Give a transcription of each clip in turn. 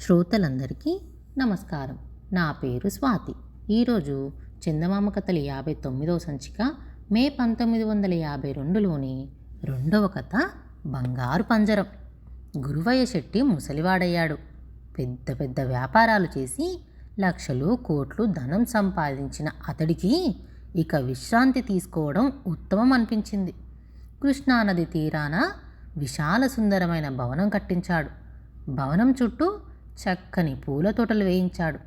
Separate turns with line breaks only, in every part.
శ్రోతలందరికీ నమస్కారం. నా పేరు స్వాతి. ఈరోజు చందమామ కథలు యాభై తొమ్మిదవ సంచిక మే పంతొమ్మిది వందల యాభై రెండులోని రెండవ కథ బంగారు పంజరం. గురువయ్య శెట్టి ముసలివాడయ్యాడు. పెద్ద పెద్ద వ్యాపారాలు చేసి లక్షలు కోట్లు ధనం సంపాదించిన అతడికి ఇక విశ్రాంతి తీసుకోవడం ఉత్తమం అనిపించింది కృష్ణానది తీరాన విశాల సుందరమైన భవనం కట్టించాడు. భవనం చుట్టూ చక్కని పూల తోటలు వేయించాడు.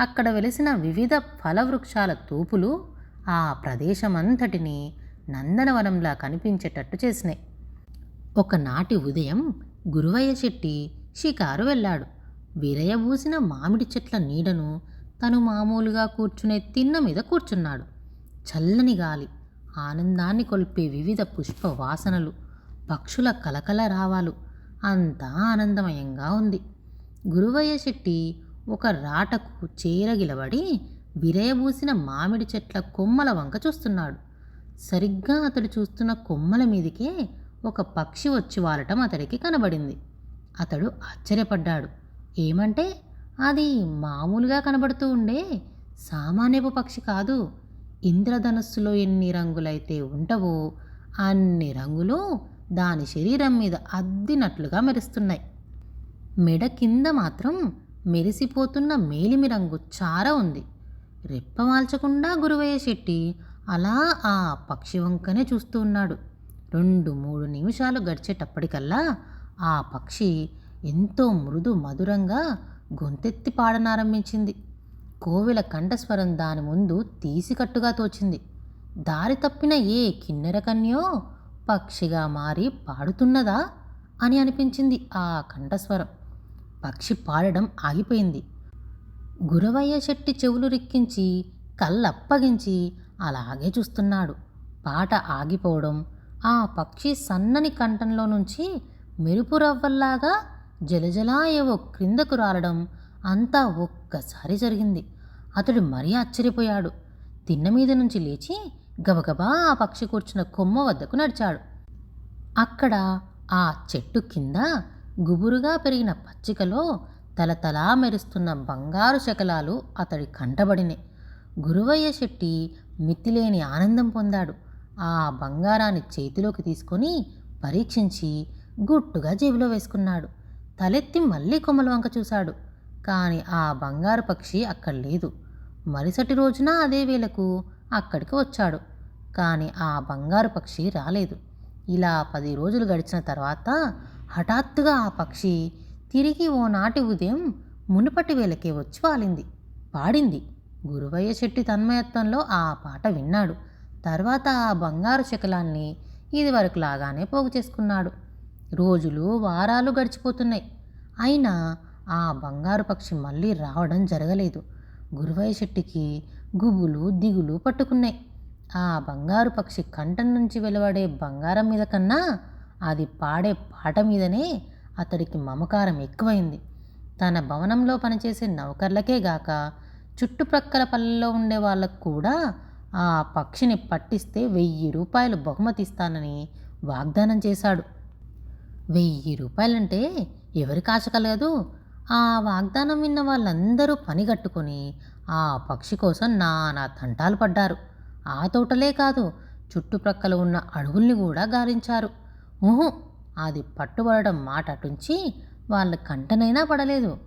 అక్కడ వెలిసిన వివిధ ఫలవృక్షాల తూపులు ఆ ప్రదేశమంతటిని నందనవనంలా కనిపించేటట్టు చేసినాయి. ఒకనాటి ఉదయం గురువయ్య శెట్టి షికారు వెళ్ళాడు. విరయబూసిన మామిడి చెట్ల నీడను తను మామూలుగా కూర్చునే తిన్న మీద కూర్చున్నాడు. చల్లని గాలి ఆనందాన్ని కొల్పే వివిధ పుష్ప వాసనలు పక్షుల కలకల రావాలు అంతా ఆనందమయంగా ఉంది. గురువయ్య శెట్టి ఒక రాటకు చేరగిలబడి విరయబూసిన మామిడి చెట్ల కొమ్మల వంక చూస్తున్నాడు. సరిగ్గా అతడు చూస్తున్న కొమ్మల మీదికే ఒక పక్షి వచ్చి వాలటం అతడికి కనబడింది. అతడు ఆశ్చర్యపడ్డాడు. ఏమంటే అది మామూలుగా కనబడుతూ ఉండే సామాన్యపు పక్షి కాదు. ఇంద్రధనస్సులో ఎన్ని రంగులైతే ఉంటవో అన్ని రంగులు దాని శరీరం మీద అద్దినట్లుగా మెరుస్తున్నాయి. మెడ కింద మాత్రం మెరిసిపోతున్న మేలిమి రంగు చార ఉంది. రెప్పమాల్చకుండా గురువయ్య శెట్టి అలా ఆ పక్షి వంకనే చూస్తూ ఉన్నాడు. రెండు మూడు నిమిషాలు గడిచేటప్పటికల్లా ఆ పక్షి ఎంతో మృదు మధురంగా గొంతెత్తి పాడనారంభించింది. కోవెల కంఠస్వరం దాని ముందు తీసికట్టుగా తోచింది. దారి తప్పిన ఏ కిన్నెర కన్యో పక్షిగా మారి పాడుతున్నదా అని అనిపించింది ఆ కంఠస్వరం. పక్షి పాడడం ఆగిపోయింది. గురవయ్య శెట్టి చెవులు రిక్కించి కళ్ళప్పగించి అలాగే చూస్తున్నాడు. పాట ఆగిపోవడం ఆ పక్షి సన్నని కంఠంలో నుంచి మెరుపు రవ్వల్లాగా జలజలా ఏవో క్రిందకు రాలడం అంతా ఒక్కసారి జరిగింది. అతడు మరీ ఆశ్చర్యపోయాడు. తిన్న మీద నుంచి లేచి గబగబా ఆ పక్షి కూర్చున్న కొమ్మ వద్దకు నడిచాడు. అక్కడ ఆ చెట్టు కింద గుబురుగా పెరిగిన పచ్చికలో తలతలా మెరుస్తున్న బంగారు శకలాలు అతడి కంటబడినాయి గురువయ్య శెట్టి మితిలేని ఆనందం పొందాడు. ఆ బంగారాన్ని చేతిలోకి తీసుకొని పరీక్షించి గుట్టుగా జేబులో వేసుకున్నాడు. తలెత్తి మళ్ళీ కొమ్మల వంక చూశాడు. కానీ ఆ బంగారు పక్షి అక్కడ లేదు. మరుసటి రోజున అదే వేళకు అక్కడికి వచ్చాడు. కానీ ఆ బంగారు పక్షి రాలేదు. ఇలా పది రోజులు గడిచిన తర్వాత హఠాత్తుగా ఆ పక్షి తిరిగి ఓనాటి ఉదయం మునుపటి వేళకే వచ్చి వాలింది. పాడింది. గురువయ్య శెట్టి తన్మయత్వంలో ఆ పాట విన్నాడు. తర్వాత ఆ బంగారు శకలాన్ని ఇదివరకు లాగానే పోగు చేసుకున్నాడు. రోజులు వారాలు గడిచిపోతున్నాయి. అయినా ఆ బంగారు పక్షి మళ్ళీ రావడం జరగలేదు. గురువయ్య శెట్టికి గుబులు దిగులు పట్టుకున్నాయి. ఆ బంగారు పక్షి కంఠం నుంచి వెలువడే బంగారం మీద కన్నా అది పాడే పాట మీదనే అతడికి మమకారం ఎక్కువైంది. తన భవనంలో పనిచేసే నౌకర్లకే గాక చుట్టుప్రక్కల పల్లెల్లో ఉండే వాళ్ళకు కూడా ఆ పక్షిని పట్టిస్తే వెయ్యి రూపాయలు బహుమతి ఇస్తానని వాగ్దానం చేశాడు. వెయ్యి రూపాయలంటే ఎవరికి ఆశ కలగదు? ఆ వాగ్దానం విన్న వాళ్ళందరూ పని కట్టుకొని ఆ పక్షి కోసం నానా తంటాలు పడ్డారు. ఆ తోటలే కాదు చుట్టుప్రక్కల ఉన్న అడవుల్ని కూడా గాలించారు ఊహు అది పట్టుబడడం మాట అటుంచి వాళ్ళ కంటనైనా పడలేదు.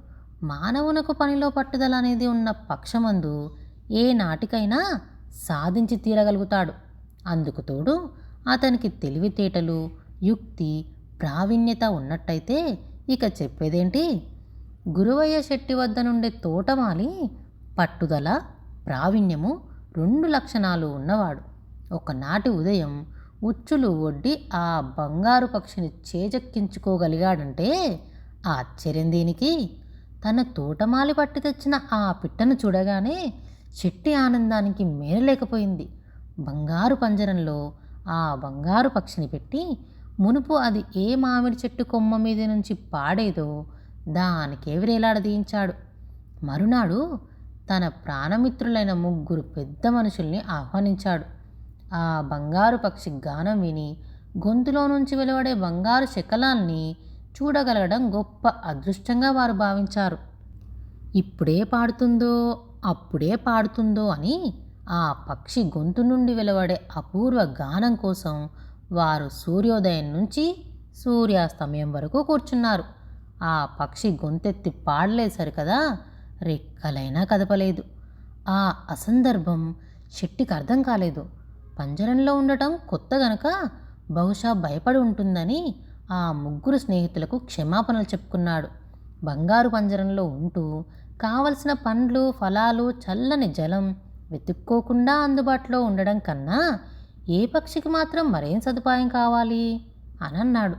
మానవునకు పనిలో పట్టుదల అనేది ఉన్న పక్షమందు ఏ నాటికైనా సాధించి తీరగలుగుతాడు. అందుకు తోడు అతనికి తెలివితేటలు యుక్తి ప్రావీణ్యత ఉన్నట్టయితే ఇక చెప్పేదేంటి? గురువయ్య శెట్టి వద్ద నుండే తోటమాలి పట్టుదల ప్రావీణ్యము రెండు లక్షణాలు ఉన్నవాడు. ఒకనాటి ఉదయం ఉచ్చులు ఒడ్డి ఆ బంగారు పక్షిని చేజెక్కించుకోగలిగాడంటే ఆశ్చర్యం దేనికి. తన తోటమాలి పట్టి తెచ్చిన ఆ పిట్టను చూడగానే చెట్టి ఆనందానికి మేరలేకపోయింది బంగారు పంజరంలో ఆ బంగారు పక్షిని పెట్టి మునుపు అది ఏ మామిడి చెట్టు కొమ్మ మీద నుంచి పాడేదో దానికే వ్రేలాడదీయించాడు మరునాడు తన ప్రాణమిత్రులైన ముగ్గురు పెద్ద మనుషుల్ని ఆహ్వానించాడు. ఆ బంగారు పక్షి గానం విని గొంతులో నుంచి వెలువడే బంగారు శకలాల్ని చూడగలగడం గొప్ప అదృష్టంగా వారు భావించారు. ఇప్పుడే పాడుతుందో అప్పుడే పాడుతుందో అని ఆ పక్షి గొంతు నుండి వెలువడే అపూర్వ గానం కోసం వారు సూర్యోదయం నుంచి సూర్యాస్తమయం వరకు కూర్చున్నారు. ఆ పక్షి గొంతెత్తి పాడలేశారు కదా రెక్కలైనా కదపలేదు. ఆ అసందర్భం శెట్టికి అర్థం కాలేదు. పంజరంలో ఉండటం కొత్త గనక బహుశా భయపడి ఉంటుందని ఆ ముగ్గురు స్నేహితులకు క్షమాపణలు చెప్పుకున్నాడు. బంగారు పంజరంలో ఉంటూ కావలసిన పండ్లు ఫలాలు చల్లని జలం వెతుక్కోకుండా అందుబాటులో ఉండడం కన్నా ఏ పక్షికి మాత్రం మరేం సదుపాయం కావాలి? అని అన్నాడు.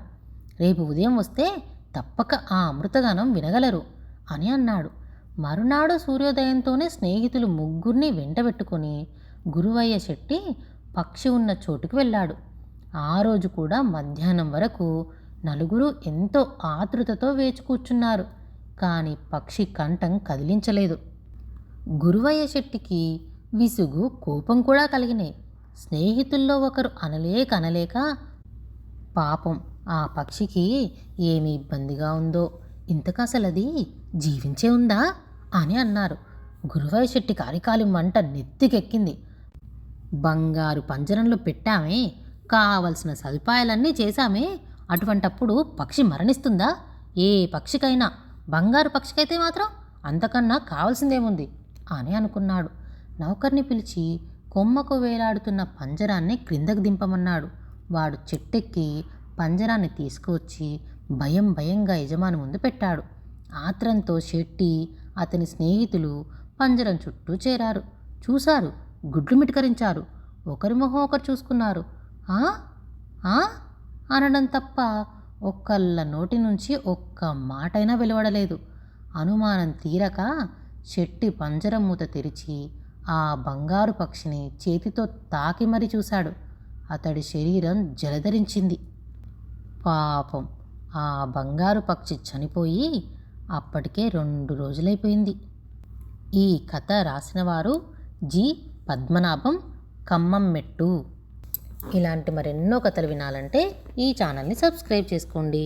రేపు ఉదయం వస్తే తప్పక ఆ అమృతగానం వినగలరు అని అన్నాడు. మరునాడు సూర్యోదయంతోనే స్నేహితులు ముగ్గురిని వెంటబెట్టుకొని గురువయ్య శెట్టి పక్షి ఉన్న చోటుకు వెళ్ళాడు. ఆ రోజు కూడా మధ్యాహ్నం వరకు నలుగురు ఎంతో ఆతృతతో వేచి కూర్చున్నారు. కానీ పక్షి కంఠం కదిలించలేదు. గురువయ్య శెట్టికి విసుగు కోపం కూడా కలిగినాయి. స్నేహితుల్లో ఒకరు అనలేక అనలేక పాపం ఆ పక్షికి ఏమి ఇబ్బందిగా ఉందో ఇంతకసలది జీవించే ఉందా అని అన్నారు. గురువయ్య శెట్టి కారికాలి మంట నెత్తికెక్కింది. బంగారు పంజరంలో పెట్టామే. కావలసిన సదుపాయాలన్నీ చేశామే. అటువంటప్పుడు పక్షి మరణిస్తుందా? ఏ పక్షికైనా. బంగారు పక్షికైతే మాత్రం అంతకన్నా కావాల్సిందేముంది? అని అనుకున్నాడు. నౌకర్ని పిలిచి కొమ్మకు వేలాడుతున్న పంజరాన్ని క్రిందకు దింపమన్నాడు. వాడు చెట్టెక్కి పంజరాన్ని తీసుకువచ్చి భయం భయంగా యజమాని ముందు పెట్టాడు. ఆత్రంతో శెట్టి అతని స్నేహితులు పంజరం చుట్టూ చేరారు. చూశారు గుడ్లు మిటకరించారు. ఒకరి మొహం ఒకరు చూసుకున్నారు. "ఆ? ఆ?" అనడం తప్ప ఒక్కళ్ళ నోటి నుంచి ఒక్క మాటైనా వెలువడలేదు. అనుమానం తీరక శెట్టి పంజరం మూత తెరిచి ఆ బంగారు పక్షిని చేతితో తాకి మరీ చూశాడు. అతడి శరీరం జలధరించింది. పాపం. ఆ బంగారు పక్షి చనిపోయి అప్పటికే రెండు రోజులైపోయింది. ఈ కథ రాసినవారు జి. పద్మనాభం ఖమ్మం మెట్టు. ఇలాంటి మరెన్నో కథలు వినాలంటే ఈ ఛానల్ని సబ్స్క్రైబ్ చేసుకోండి.